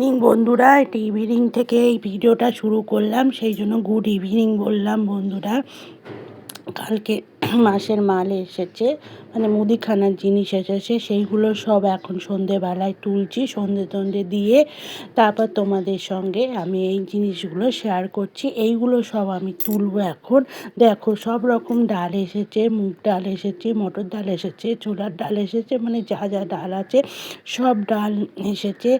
Evening বন্ধুরা। এটা evening থেকে এই ভিডিওটা শুরু করলাম, সেই জন্য গুড ইভিনিং বললাম বন্ধুরা। কালকে মাসের মাল এসেছে মানে মুদিখানার জিনিস এসেছে, সেইগুলো সব এখন সন্ধেবেলায় তুলছি, সন্ধে টন্ধে দিয়ে তারপর তোমাদের সঙ্গে আমি এই জিনিসগুলো শেয়ার করছি। এইগুলো সব আমি তুলব এখন। দেখো, সব রকম ডাল এসেছে, মুগ ডাল এসেছে, মটর ডাল এসেছে, ছোলার ডাল এসেছে মানে যা যা ডাল আছে সব ডাল এসেছে।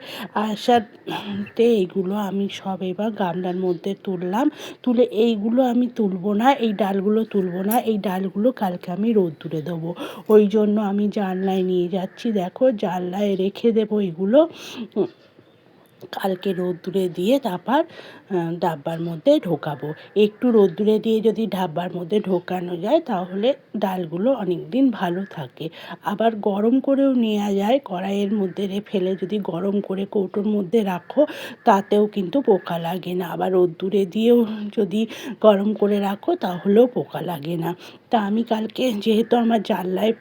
আসাতে এইগুলো আমি সব এবার গামলার মধ্যে তুললাম। তুলে এইগুলো আমি তুলব না, এই ডালগুলো তুলব না, এই ডালগুলো কালকে আমি রোদ রোদ্দুরে দেবো। ওই জন্য আমি জানলায় নিয়ে যাচ্ছি। দেখো জানলায় রেখে দেবো এগুলো। কালকে রোদ্দুরে দিয়ে তারপর ডাব্বার মধ্যে ঢোকাবো। একটু রোদ্দুরে দিয়ে যদি ডাব্বার মধ্যে ঢোকানো যায়, তাহলে ডালগুলো অনেক দিন ভালো থাকে। আবার গরম করেও নেওয়া যায়, কড়াইয়ের মধ্যে ফেলে যদি গরম করে কৌটোর মধ্যে রাখো, তাতেও কিন্তু পোকা লাগে না। আবার রোদ্দুরে দিয়েও যদি গরম করে রাখো, তাহলেও পোকা লাগে না। তা আমি কালকে যেহেতু আমার জানলায়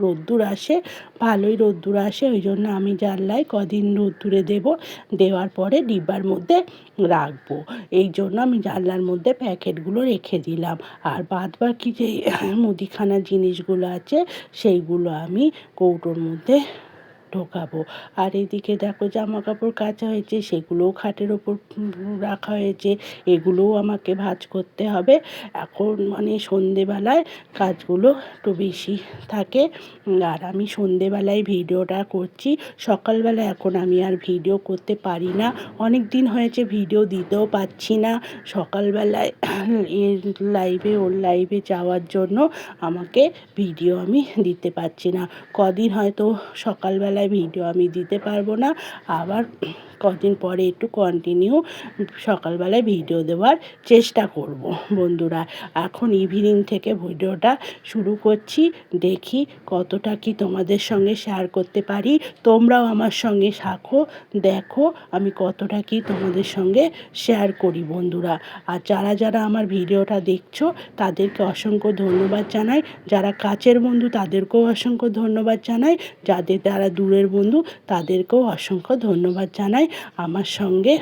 রোদ্দুর আসে, ভালোই রোদ্দুর আসে, ওই জন্য আমি জানলায় কদিন রোদ্দুরে দেব, দেওয়ার পরে ডিব্বার মধ্যে রাখব। এই জন্য আমি জানলার মধ্যে প্যাকেটগুলো রেখে দিলাম। আর বাদ বাকি যে মুদিখানার জিনিসগুলো আছে, সেইগুলো আমি কৌটোর মধ্যে ঢোকাবো। আর এদিকে দেখো জামা কাপড় কাচা হয়েছে, সেগুলোও খাটের ওপর রাখা হয়েছে, এগুলোও আমাকে ভাজ করতে হবে। এখন মানে সন্ধেবেলায় কাজগুলো একটু বেশি থাকে। আর আমি সন্ধেবেলায় ভিডিওটা করছি, সকালবেলা এখন আমি আর ভিডিও করতে পারি না। অনেক দিন হয়েছে ভিডিও দিতেও পারছি না। সকালবেলায় এর লাইভে ওর লাইভে যাওয়ার জন্য আমাকে ভিডিও আমি দিতে পারছি না। কদিন হয়তো সকালবেলায় ভিডিও আমি দিতে পারব না। আবার কদিন পরে একটু কন্টিনিউ সকালবেলায় ভিডিও দেওয়ার চেষ্টা করব বন্ধুরা। এখন ইভিনিং থেকে ভিডিওটা শুরু করছি। দেখি কতটা কি তোমাদের সঙ্গে শেয়ার করতে পারি। তোমরাও আমার সঙ্গে শাখো দেখো আমি কতটা কি তোমাদের সঙ্গে শেয়ার করি বন্ধুরা। আর যারা যারা আমার ভিডিওটা দেখছ, তাদেরকে অসংখ্য ধন্যবাদ জানাই। যারা কাছের বন্ধু, তাদেরকেও অসংখ্য ধন্যবাদ জানাই। যাদের যারা দূরের বন্ধু, তাদেরকেও অসংখ্য ধন্যবাদ জানাই আমার সঙ্গে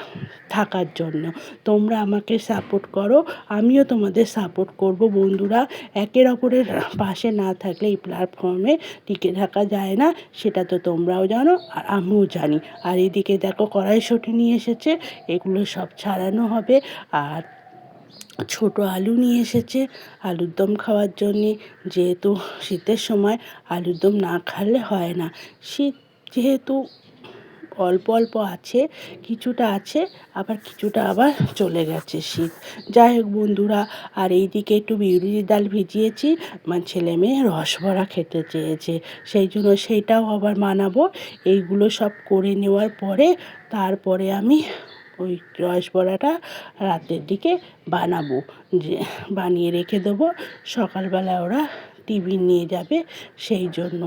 থাকার জন্য। তোমরা আমাকে সাপোর্ট করো, আমিও তোমাদের সাপোর্ট করব। বন্ধুরা, একের অপরের পাশে না থাকলে এই প্ল্যাটফর্মে টিকে থাকা যায় না, সেটা তো তোমরাও জানো আর আমিও জানি। আর এদিকে দেখো, কড়াইশুঁটি নিয়ে এসেছে, এগুলো সব ছাড়ানো হবে। আর ছোট আলু নিয়ে এসেছে, আলুর দম খাওয়ার জন্যে। যেহেতু শীতের সময় আলুর দম না খালে হয় না। শীত যেহেতু অল্প অল্প আছে, কিছুটা আছে, আবার কিছুটা আবার চলে গেছে শীত। যাই হোক বন্ধুরা, আর এইদিকে একটু বিউলির ডাল ভিজিয়েছি আমার ছেলে মেয়ে রসবড়া খেতে চেয়েছে, সেই জন্য সেইটাও আবার মানাবো। এইগুলো সব করে নেওয়ার পরে, তারপরে আমি ওই রসবড়াটা রাতের দিকে বানাবো, যে বানিয়ে রেখে দেবো। সকালবেলা ওরা টিফিন নিয়ে যাবে সেই জন্য।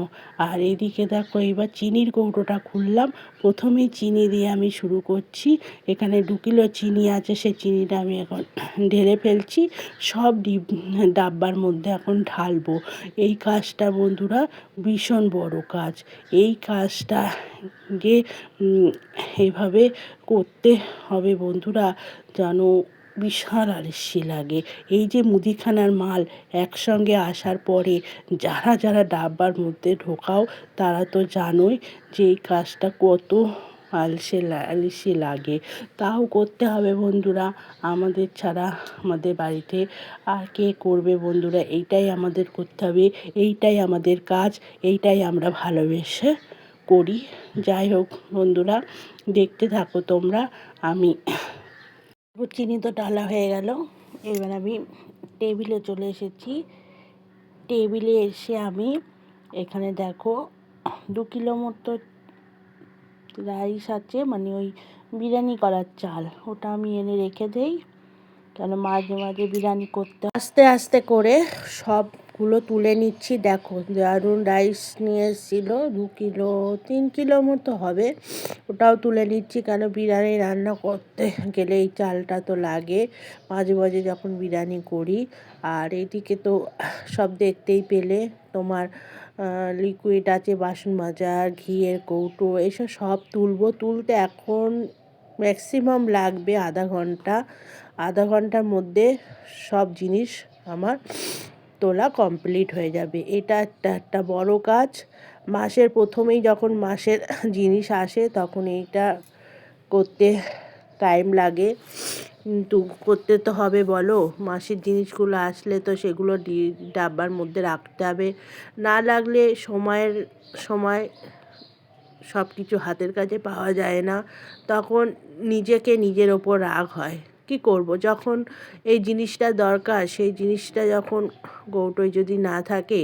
আর এদিকে দেখো এবার চিনির কৌটোটা খুললাম। প্রথমেই চিনি দিয়ে আমি শুরু করছি। এখানে দু কিলো চিনি আছে, সেই চিনিটা আমি এখন ঢেলে ফেলছি। সব ডিব, ডাব্বার মধ্যে এখন ঢালবো। এই কাজটা বন্ধুরা ভীষণ বড় কাজ। এই কাজটা যে এভাবে করতে হবে বন্ধুরা যেন বিশাল আলস্যি লাগে। এই যে মুদিখানার মাল একসঙ্গে আসার পরে যারা যারা ডাব্বার মধ্যে ঢোকাও, তারা তো জানোই যে এই কাজটা কত আলসে আলসি লাগে। তাও করতে হবে বন্ধুরা, আমাদের ছাড়া আমাদের বাড়িতে আর কে করবে বন্ধুরা? এইটাই আমাদের করতে হবে, এইটাই আমাদের কাজ, এইটাই আমরা ভালোবেসে করি। যাই হোক বন্ধুরা, দেখতে থাকো তোমরা, আমি চিনি তো ডালা হয়ে গেল। এবার আমি টেবিলে চলে এসেছি। টেবিলে এসে আমি এখানে দেখো দু কিলো মতো রাইস আছে মানে ওই বিরিয়ানি করার চাল। ওটা আমি এনে রেখে দেই। কেন মাঝে মাঝে বিরিয়ানি করতে আস্তে আস্তে করে সবগুলো তুলে নিচ্ছি। দেখো দারুণ রাইস নিয়ে এসেছিল দু কিলো, তিন কিলো মতো হবে। ওটাও তুলে নিচ্ছি কেন বিরিয়ানি রান্না করতে গেলে এই চালটা তো লাগে। মাঝে মাঝে যখন বিরিয়ানি করি। আর এদিকে তো সব দেখতেই পেলে তোমার লিকুইড আছে, বাসন মাজার ঘিয়ের কৌটো, এসব সব তুলবো। তুলতে এখন ম্যাক্সিমাম লাগবে আধা ঘণ্টা। আধা ঘণ্টার মধ্যে সব জিনিস আমার তোলা কমপ্লিট হয়ে যাবে। এটা একটা একটা বড় কাজ। মাসের প্রথমেই যখন মাসের জিনিস আসে, তখন এইটা করতে টাইম লাগে। কিন্তু করতে তো হবে, বলো। মাসের জিনিসগুলো আসলে তো সেগুলো ডি, ডাব্বার মধ্যে রাখতে হবে। না লাগলে সময়ের, সময় সব কিছু হাতের কাছে পাওয়া যায় না। তখন নিজেকে নিজের ওপর রাগ হয়। কি করব? যখন এই জিনিসটা দরকার, সেই জিনিসটা যখন কৌটোয় যদি না থাকে,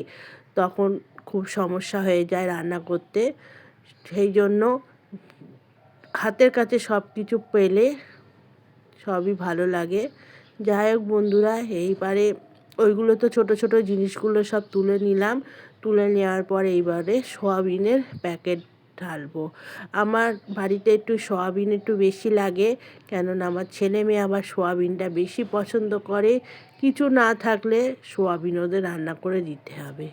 তখন খুব সমস্যা হয়ে যায় রান্না করতে। সেই জন্য হাতের কাছে সব কিছু পেলে সবই ভালো লাগে। যাই হোক বন্ধুরা, এইবারে ওইগুলো তো ছোট ছোট জিনিসগুলো সব তুলে নিলাম। তুলে নেওয়ার পর এইবারে সোয়াবিনের প্যাকেট ঢালবো। আমার বাড়িতে একটু সোয়াবিন একটু বেশি লাগে, কেননা আমার ছেলে মেয়ে আবার সোয়াবিনটা বেশি পছন্দ করে। কিছু না থাকলে সোয়াবিন ওদের রান্না করে দিতে হবে।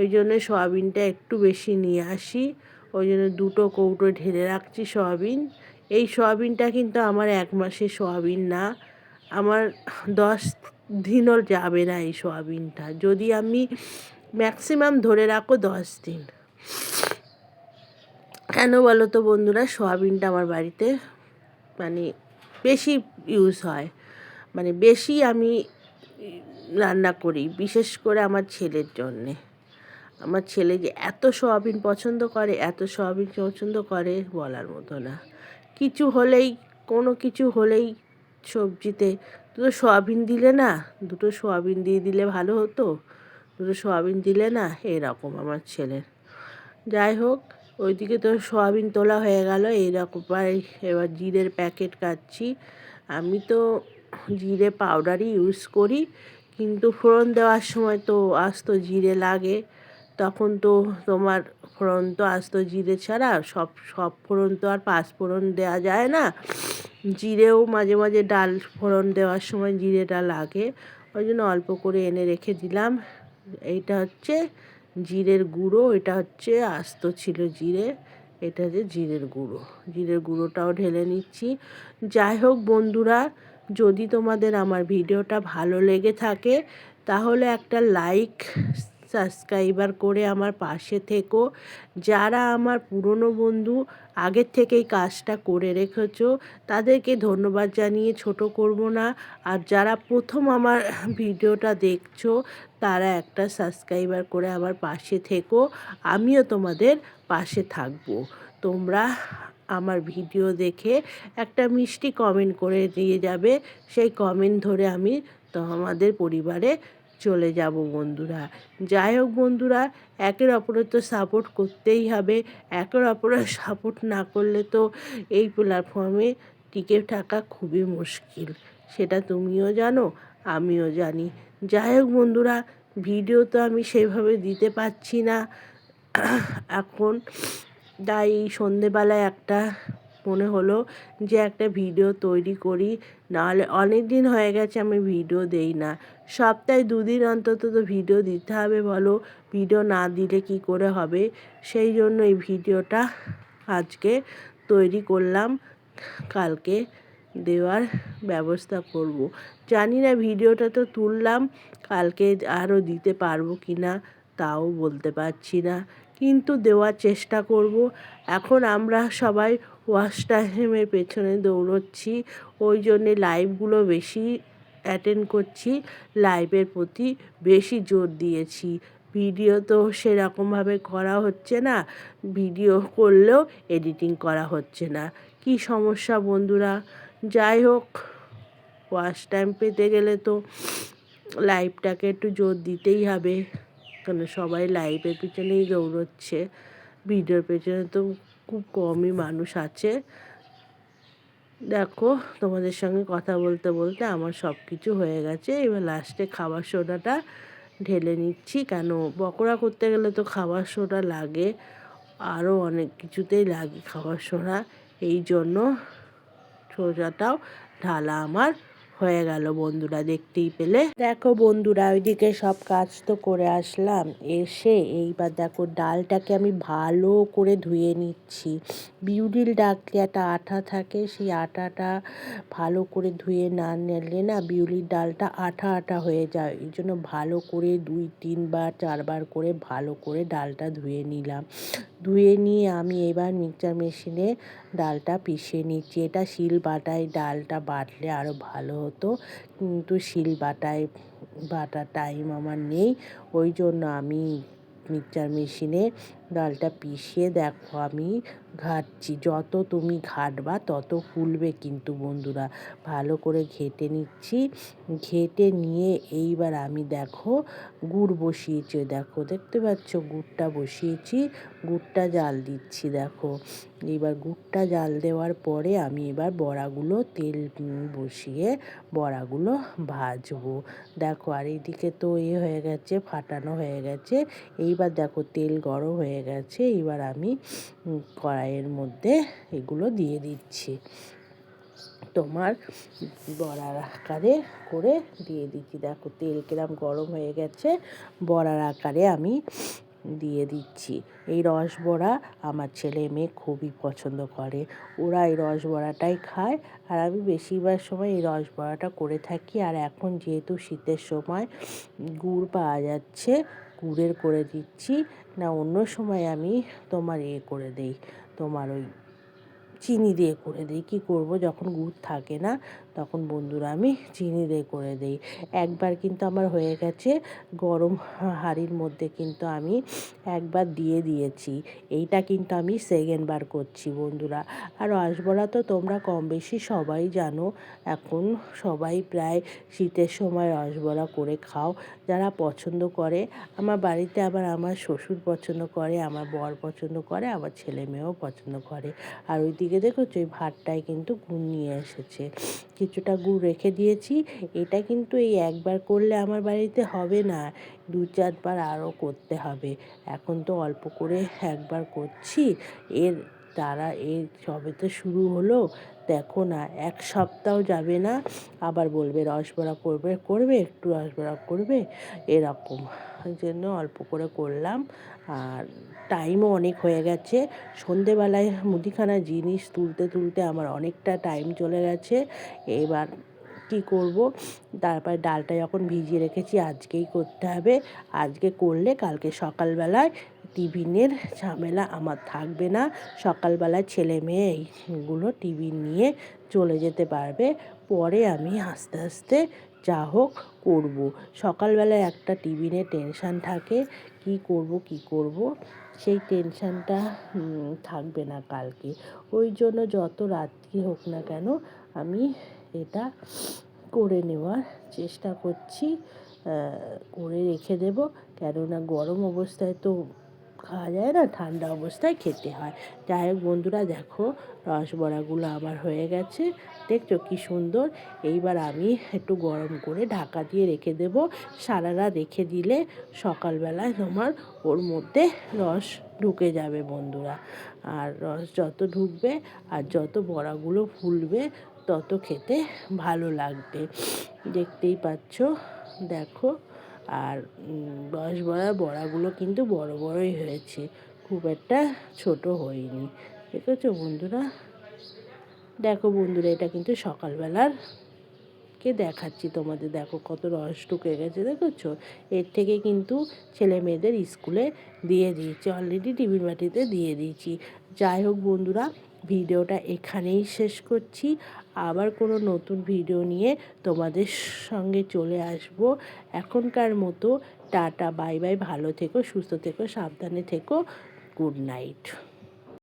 ওই জন্য সোয়াবিনটা একটু বেশি নিয়ে আসি। ওই জন্য দুটো কৌটো ঢেলে রাখছি সোয়াবিন। এই সোয়াবিনটা কিন্তু আমার এক মাসে সোয়াবিন না। আমার দশ দিনও যাবে না এই সোয়াবিনটা। যদি আমি ম্যাক্সিমাম ধরে রাখো দশ দিন। কেন বলো তো বন্ধুরা? সোয়াবিনটা আমার বাড়িতে মানে বেশি ইউজ হয়। মানে বেশি আমি রান্না করি, বিশেষ করে আমার ছেলের জন্যে। আমার ছেলে যে এত সোয়াবিন পছন্দ করে, এত সোয়াবিন পছন্দ করে বলার মতো না। কিছু হলেই, কোনো কিছু হলেই সবজিতে দুটো সোয়াবিন দিলে না, দুটো সোয়াবিন দিয়ে দিলে ভালো হতো, দুটো সোয়াবিন দিলে না, এরকম আমার ছেলের। যাই হোক ওইদিকে তো সোয়াবিন তোলা হয়ে গেল, এইরকম এবার জিরের প্যাকেট কাটছি আমি তো জিরে পাউডারই ইউজ করি, কিন্তু ফোড়ন দেওয়ার সময় তো আস্ত জিরে লাগে। তখন তো তোমার ফোড়ন তো আস্ত জিরে ছাড়া সব সব ফোড়ন তো আর পাঁচ ফোড়ন দেওয়া যায় না। জিরেও মাঝে মাঝে ডাল ফোড়ন দেওয়ার সময় জিরেটা লাগে। ওই জন্য অল্প করে এনে রেখে দিলাম। এইটা হচ্ছে জিরের গুঁড়ো, এটা হচ্ছে আস্ত ছিল জিরে, এটা যে জিরের গুঁড়ো। জিরের গুঁড়োটাও ঢেলে নিচ্ছি। যাই হোক বন্ধুরা, যদি তোমাদের আমার ভিডিওটা ভালো লেগে থাকে, তাহলে একটা লাইক সাবস্ক্রাইবার করে আমার পাশে থেকো। যারা আমার পুরনো বন্ধু, আগের থেকেই কাজটা করে রেখেছো, তাদেরকে ধন্যবাদ জানিয়ে ছোট করব না। আর যারা প্রথম আমার ভিডিওটা দেখছ, তারা একটা সাবস্ক্রাইবার করে আমার পাশে থেকো। আমিও তোমাদের পাশে থাকব। তোমরা আমার ভিডিও দেখে একটা মিষ্টি কমেন্ট করে দিয়ে যাবে। সেই কমেন্ট ধরে আমি তো আমাদের পরিবারে চলে যাব বন্ধুরা। যাই হোক বন্ধুরা, একের অপরের তো সাপোর্ট করতেই হবে, একের অপরের সাপোর্ট না করলে তো এই প্ল্যাটফর্মে টিকে থাকা খুবই মুশকিল। সেটা তুমিও জানো, আমিও জানি। যাই হোক বন্ধুরা ভিডিও তো আমি সেভাবে দিতে পারছি না। এখন তাই সন্ধেবেলায় একটা মনে হলো যে একটা ভিডিও তৈরি করি নাহলে অনেক দিন হয়ে গেছে আমি ভিডিও দেই না। সপ্তাহে দুদিন অন্তত তো ভিডিও দিতে হবে বলো, ভিডিও না দিলে কি করে হবে? সেই জন্য এই ভিডিওটা আজকে তৈরি করলাম, কালকে দেওয়ার ব্যবস্থা করব। জানি না ভিডিওটা তো তুললাম, কালকে আরও দিতে পারব কি না তাও বলতে পারছি না। কিন্তু দেওয়ার চেষ্টা করব। এখন আমরা সবাই ওয়াশ টাইমের পেছনে দৌড়চ্ছি। ওই জন্যে লাইভগুলো বেশি অ্যাটেন্ড করছি। লাইভের প্রতি বেশি জোর দিয়েছি। ভিডিও তো সেরকমভাবে করা হচ্ছে না। ভিডিও করলেও এডিটিং করা হচ্ছে না। কি সমস্যা বন্ধুরা? যাই হোক ওয়াশ টাইম পেতে গেলে তো লাইভটাকে একটু জোর দিতেই হবে। কেন সবাই লাইভের পিছনেই দৌড়চ্ছে। ভিডিওর পেছনে তো খুব কমই মানুষ আছে। দেখো, তোমাদের সঙ্গে কথা বলতে বলতে আমার সব কিছু হয়ে গেছে। এবার লাস্টে খাবার সোডাটা ঢেলে নিচ্ছি। কেন? পকোড়া করতে গেলে তো খাবার সোডা লাগে। আরও অনেক কিছুতেই লাগে খাবার সোডা। এই জন্য সোজাটাও ঢালা আমার হয়ে গেল বন্ধুরা, দেখতেই পেলে? দেখো বন্ধুরা, ওইদিকে সব কাজ তো করে আসলাম। এসে এইবার দেখো ডালটাকে আমি ভালো করে ধুয়ে নিচ্ছি। বিউলির ডাকলে একটা আঠা থাকে, সেই আটাটা ভালো করে ধুয়ে না নিলে না বিউলির ডালটা আঠা আঠা হয়ে যায়। এই জন্য ভালো করে দুই, তিনবার, চারবার করে ভালো করে ডালটা ধুয়ে নিলাম। ধুয়ে নিয়ে আমি এবার মিক্সচার মেশিনে ডালটা পিষে নিচ্ছি। এটা শিল বাটায় ডালটা বাটলে আরও ভালো হতো। কিন্তু শিল বাটায়, বাটার টাইম আমার নেই। ওই জন্য আমি মিক্সচার মেশিনে ডালটা পিষিয়ে দেখো, আমি ঘাটছি। যত তুমি ঘাটবা, তত ফুলবে কিন্তু বন্ধুরা। ভালো করে ঘেটে নিচ্ছি। ঘেটে নিয়ে এইবার আমি দেখো, গুড় বসিয়েছি। দেখো, দেখতে পাচ্ছ, গুড়টা বসিয়েছি। গুড়টা জাল দিচ্ছি, দেখো। এবার গুড়টা জাল দেওয়ার পরে আমি এবার বড়াগুলো, তেল বসিয়ে বড়াগুলো ভাজবো। দেখো, আর এইদিকে তো এ হয়ে গেছে, ফাটানো হয়ে গেছে। এইবার দেখো, তেল গরম হয়ে গেছে। এবার আমি কড়াইয়ের মধ্যে এগুলো দিয়ে দিচ্ছি। তোমার বড়ার আকারে করে দিয়ে দিচ্ছি। দেখো, তেল কিরম গরম হয়ে গেছে। বড়ার আকারে আমি দিয়ে দিচ্ছি। এই রস বড়া আমার ছেলে মেয়ে খুবই পছন্দ করে। ওরা এই রস বড়াটাই খায়। আর আমি বেশিরভাগ সময় এই রস বড়াটা করে থাকি। আর এখন যেহেতু শীতের সময়, গুড় পাওয়া যাচ্ছে গুড়ের করে দিচ্ছি। না অন্য সময় আমি তোমার এ করে দিই তোমার ওই চিনি দিয়ে করে দিই। কী করব? যখন গুড় থাকে না, তখন বন্ধুরা আমি চিনি দিয়ে করে দিই। একবার কিন্তু আমার হয়ে গেছে, গরম হাঁড়ির মধ্যে কিন্তু আমি একবার দিয়ে দিয়েছি। এইটা কিন্তু আমি সেকেন্ড বার করছি বন্ধুরা। আর রসবড়া তো তোমরা কম বেশি সবাই জানো, এখন সবাই প্রায় শীতের সময় রসবড়া করে খাও। যারা পছন্দ করে, আমার বাড়িতে আবার আমার শ্বশুর পছন্দ করে, আমার বর পছন্দ করে, আমার ছেলে মেয়েও পছন্দ করে। আর ওইদিকে দেখেছ ওই ভাতটায় কিন্তু গুড় নিয়ে এসেছে। কিছুটা গুড় রেখে দিয়েছি। এটা কিন্তু এই একবার করলে আমার বাড়িতে হবে না, দু চারবার আরও করতে হবে। এখন তো অল্প করে একবার করছি। এর তারা এর সবে তো শুরু হলো, দেখো না, এক সপ্তাহ যাবে না, আবার বলবে রসবড়া করবে করবে, একটু রসবড়া করবে, এরকম। ওই জন্য অল্প করে করলাম, আর টাইমও অনেক হয়ে গেছে। সন্ধেবেলায় মুদিখানা জিনিস তুলতে তুলতে আমার অনেকটা টাইম চলে গেছে। এবার কি করব? তারপরে ডালটা যখন ভিজিয়ে রেখেছি, আজকেই করতে হবে। আজকে করলে কালকে সকালবেলায় টিফিনের ঝামেলা আমার থাকবে না। সকালবেলায় ছেলে মেয়ে এইগুলো টিফিন নিয়ে চলে যেতে পারবে। পরে আমি আস্তে আস্তে যা হোক করব। সকালবেলায় একটা টিফিনের টেনশান থাকে, কি করব কি করব? সেই টেনশানটা থাকবে না কালকে। ওই জন্য যত রাত্রি হোক না কেন আমি এটা করে নেওয়ার চেষ্টা করছি করে রেখে দেব। কেননা গরম অবস্থায় তো খাওয়া যায় না, ঠান্ডা অবস্থায় খেতে হয়। যাই হোক বন্ধুরা, দেখো রসবড়াগুলো আমার হয়ে গেছে। দেখছ কি সুন্দর? এইবার আমি একটু গরম করে ঢাকা দিয়ে রেখে দেব। সারা রাত রেখে দিলে সকালবেলায় তোমার ওর মধ্যে রস ঢুকে যাবে বন্ধুরা। আর রস যত ঢুকবে আর যত বড়াগুলো ফুলবে, তত খেতে ভালো লাগবে। দেখতেই পাচ্ছ? দেখো আর রস বড়া বড়াগুলো কিন্তু বড় বড়ই হয়েছে। খুব একটা ছোট হয়নি। দেখেছ বন্ধুরা? দেখো বন্ধুরা, এটা কিন্তু সকালবেলার কে দেখাচ্ছি তোমাদের? দেখো কত রস ঢুকে গেছে, দেখেছ? এর থেকে কিন্তু ছেলে মেয়েদের স্কুলে দিয়ে দিয়েছি অলরেডি টিফিন বাটিতে দিয়ে দিয়েছি। যাই হোক বন্ধুরা, ভিডিওটা এখানেই শেষ করছি। আবার কোনো নতুন ভিডিও নিয়ে তোমাদের সঙ্গে চলে আসব। এখনকার মতো টাটা বাই বাই ভালো থেকো, সুস্থ থেকো, সাবধানে থেকো গুড নাইট